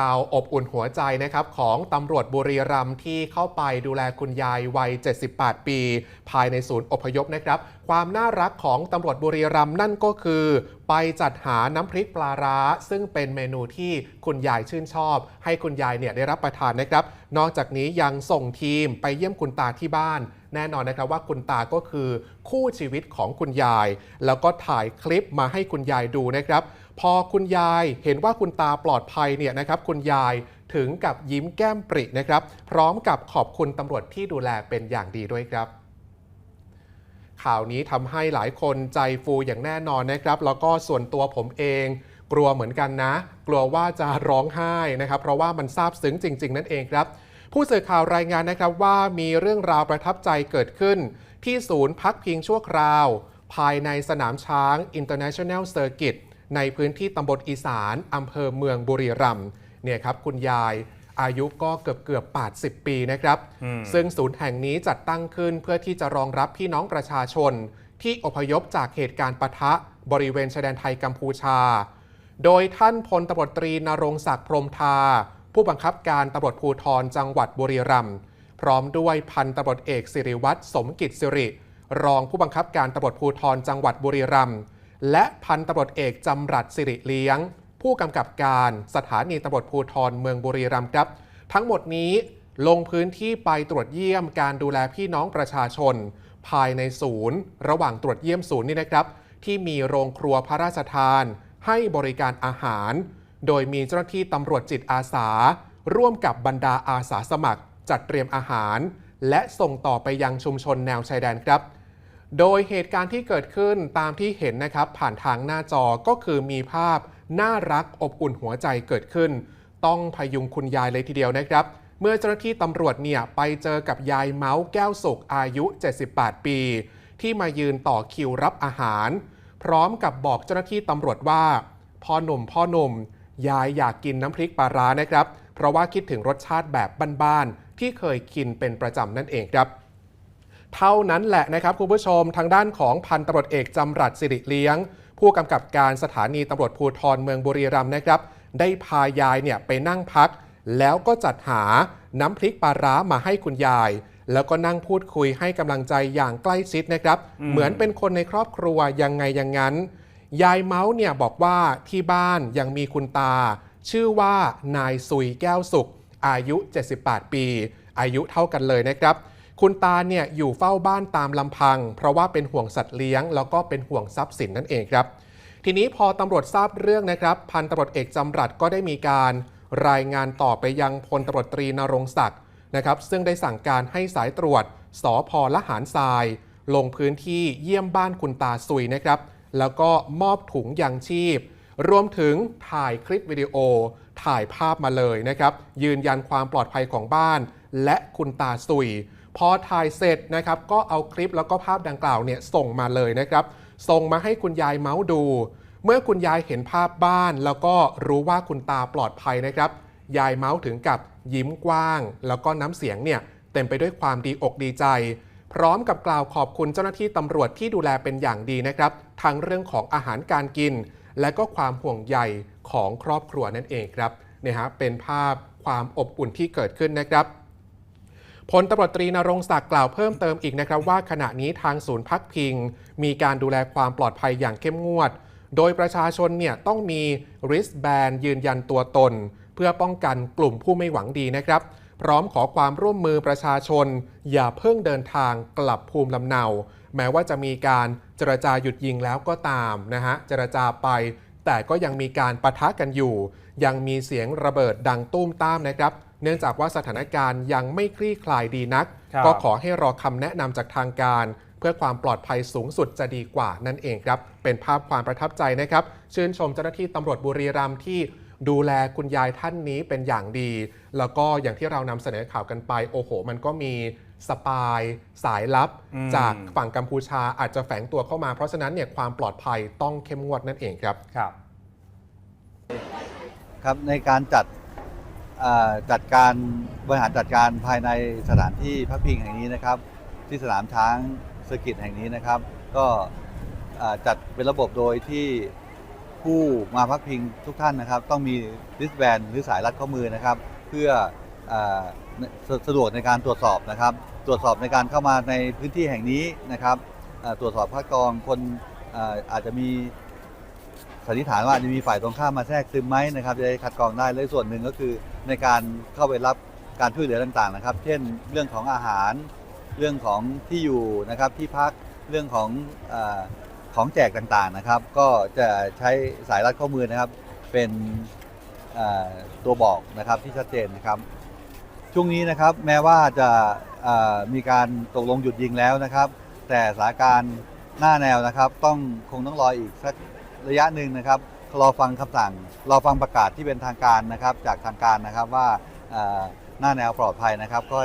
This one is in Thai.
ราวอบอุ่นหัวใจนะครับของตำรวจบุรีรัมย์ที่เข้าไปดูแลคุณยายวัย 78 ปี ภายในศูนย์อพยพนะครับ ความน่ารักของตำรวจบุรีรัมย์นั่นก็คือ ไปจัดหาน้ำพริกปลาร้า ซึ่งเป็นเมนูที่คุณยายชื่นชอบ ให้คุณยายเนี่ยได้รับประทานนะครับ นอกจากนี้ยังส่งทีมไปเยี่ยมคุณตาที่บ้านแน่นอนนะครับว่าคุณตาก็คือคู่ชีวิตของคุณยาย แล้วก็ถ่ายคลิปมาให้คุณยายดูนะครับ พอคุณยายเห็นว่าคุณตาปลอดภัยเนี่ยนะครับคุณยายถึงกับยิ้มแก้มปรินะครับ พร้อมกับขอบคุณตำรวจที่ดูแลเป็นอย่างดีด้วยครับ ข่าวนี้ทำให้หลายคนใจฟูอย่างแน่นอนนะครับ แล้วก็ส่วนตัวผมเอง กลัวเหมือนกันนะ กลัวว่าจะร้องไห้นะครับ เพราะว่ามันซาบซึ้งจริง ๆ นั่นเองครับ ผู้สื่อข่าวรายงานนะครับว่ามีเรื่องราวประทับใจเกิดขึ้น ที่ศูนย์พักพิงชั่วคราว ภายในสนามช้าง International Circuit ในพื้นที่ตำบลอีสานอำเภอเมืองบุรีรัมย์เนี่ยครับคุณยายอายุก็เกือบเกือบๆ80 ปีนะครับอืมซึ่งศูนย์แห่งนี้จัดตั้งขึ้นเพื่อที่จะรองรับพี่น้องประชาชน ที่อพยพจากเหตุการณ์ปะทะบริเวณชายแดนไทยกัมพูชา โดยท่านพลตำรวจตรีนรงศักดิ์พรหมทา ผู้บังคับการตำรวจภูธรจังหวัดบุรีรัมย์พร้อมด้วยพันตำรวจเอกสิริวัตรสมกิจสิริ รองผู้บังคับการตำรวจภูธรจังหวัดบุรีรัมย์ และพันตำรวจเอกจำรัดสิริเลี้ยง ผู้กำกับการสถานีตำรวจภูธรเมืองบุรีรัมย์ครับ ทั้งหมดนี้ลงพื้นที่ไปตรวจเยี่ยมการดูแลพี่น้องประชาชน ภายในศูนย์ ระหว่างตรวจเยี่ยมศูนย์นี่นะครับ ที่มีโรงครัวพระราชทาน ให้บริการอาหาร โดยมีเจ้าหน้าที่ตำรวจจิตอาสา ร่วมกับบรรดาอาสาสมัคร จัดเตรียมอาหาร และส่งต่อไปยังชุมชนแนวชายแดนครับ โดยเหตุการณ์ที่เกิดขึ้นตามที่เห็นนะครับ ผ่านทางหน้าจอก็คือมีภาพน่ารักอบอุ่นหัวใจเกิดขึ้น ต้องพยุงคุณยายเลยทีเดียวนะครับ เมื่อเจ้าหน้าที่ตำรวจเนี่ยไปเจอกับยายเมาส์แก้วสุขอายุ 78 ปี ที่มายืนต่อคิวรับอาหาร พร้อมกับบอกเจ้าหน้าที่ตำรวจว่าพ่อหนุ่มพ่อหนุ่มยายอยากกินน้ำพริกปลาร้านะครับ เพราะว่าคิดถึงรสชาติแบบบ้านๆที่เคยกินเป็นประจำนั่นเองครับ เท่านั้นแหละนะครับคุณผู้ชมทางด้านของพันตำรวจเอกจำรัดสิริเลี้ยง ผู้กำกับการสถานีตำรวจภูธรเมืองบุรีรัมย์นะครับ ได้พายายเนี่ยไปนั่งพัก แล้วก็จัดหาน้ำพริกปลาร้ามาให้คุณยาย แล้วก็นั่งพูดคุยให้กำลังใจอย่างใกล้ชิดนะครับอืมเหมือนเป็นคนในครอบครัวยังไงอย่างนั้น ยายเมาส์เนี่ยบอกว่าที่บ้านยังมีคุณตา ชื่อว่านายซุยแก้วสุข อายุ 78 ปี อายุเท่ากันเลยนะครับ คุณตาเนี่ยอยู่เฝ้าบ้านตามลำพัง เพราะว่าเป็นห่วงสัตว์เลี้ยง แล้วก็เป็นห่วงทรัพย์สินนั่นเองครับ ทีนี้พอตำรวจทราบเรื่องนะครับ พันตำรวจเอกจำรัดก็ได้มีการ รายงานต่อไปยังพลตำรวจตรีนรงศักดิ์นะครับ ซึ่งได้สั่งการให้สายตรวจสพละหารทราย ลงพื้นที่เยี่ยมบ้านคุณตาซุยนะครับ แล้วก็มอบถุงยางชีพ รวมถึงถ่ายคลิปวิดีโอ ถ่ายภาพมาเลยนะครับ ยืนยันความปลอดภัยของบ้าน และคุณตาซุย พอถ่ายเสร็จนะครับก็เอาคลิปแล้วก็ภาพดังกล่าวเนี่ยส่งมาเลยนะครับ ส่งมาให้คุณยายเมาส์ดู เมื่อคุณยายเห็นภาพบ้าน แล้วก็รู้ว่าคุณตาปลอดภัยนะครับ ยายเมาส์ถึงกับยิ้มกว้าง แล้วก็น้ำเสียงเนี่ยเต็มไปด้วยความดีอกดีใจ พร้อมกับกล่าวขอบคุณเจ้าหน้าที่ตำรวจที่ดูแลเป็นอย่างดีนะครับทั้งเรื่องของอาหารการกิน และก็ความห่วงใยของครอบครัวนั่นเองครับเนี่ยฮะเป็นภาพความอบอุ่นที่เกิดขึ้นนะครับ พลตำรวจตรีนรงศักดิ์กล่าวเพิ่มเติมอีกนะครับว่าขณะนี้ทางศูนย์พักพิง มีการดูแลความปลอดภัยอย่างเข้มงวด โดยประชาชนเนี่ยต้องมี wristband ยืนยันตัวตน เพื่อป้องกันกลุ่มผู้ไม่หวังดีนะครับ พร้อมขอความร่วมมือประชาชน อย่าเพิ่งเดินทางกลับภูมิลำเนา แม้ว่าจะมีการเจรจาหยุดยิงแล้วก็ตามนะฮะเจรจาไป แต่ก็ยังมีการปะทะกันอยู่ ยังมีเสียงระเบิดดังตุ้มตามนะครับ เนื่องจากว่าสถานการณ์ยังไม่คลี่คลายดีนักครับก็ขอให้รอคำแนะนำจากทางการ เพื่อความปลอดภัยสูงสุดจะดีกว่านั่นเองครับ เป็นภาพความประทับใจนะครับ ชื่นชมเจ้าหน้าที่ตำรวจบุรีรัมย์ที่ดูแลคุณยายท่านนี้เป็นอย่างดี แล้วก็อย่างที่เรานำเสนอข่าวกันไป โอ้โห มันก็มีสปายสายลับอืมจากฝั่งกัมพูชาอาจจะแฝงตัวเข้ามา เพราะฉะนั้นเนี่ยความปลอดภัยต้องเข้มงวดนั่นเองครับ ครับ ครับในการจัดอ่า จัดการบริหารจัดการภายในสถานที่พักพิงแห่งนี้นะครับ ที่สนามช้างเซอร์กิตแห่งนี้นะครับ ก็จัดเป็นระบบโดยที่ผู้มาพักพิงทุกท่านนะครับ ต้องมีริสแบนหรือสายรัดข้อมือนะครับ เพื่ออสะสะดวกในการตรวจสอบนะครับ ตรวจสอบในการเข้ามาในพื้นที่แห่งนี้นะครับตรวจสอบคัดกรองคนออาจจะมี สันนิษฐานว่าอาจจะมีฝ่ายตรงข้ามมาแทรกซึมไหมนะครับจะได้คัดกรองได้และส่วนหนึ่งก็คือในการเข้าไปรับการช่วยเหลือต่างๆนะครับ เช่น เรื่องของอาหาร เรื่องของที่อยู่นะครับที่พักเรื่องของอของแจกต่างๆนะครับ ก็จะใช้สายรัดข้อมือนะครับ เป็นตัวบอกนะครับที่ชัดเจนนะครับ ช่วงนี้นะครับแม้ว่าจะามีการตกลงหยุดยิงแล้วนะครับ แต่สถานการณ์หน้าแนวนะครับ ต้องคงต้องรออีกสัก ระยะหนึ่งนะครับรอฟังคำสั่งรอฟังประกาศที่เป็นทางการนะครับ จากทางการนะครับว่าอ่าหน้าแนวปลอดภัยนะครับก็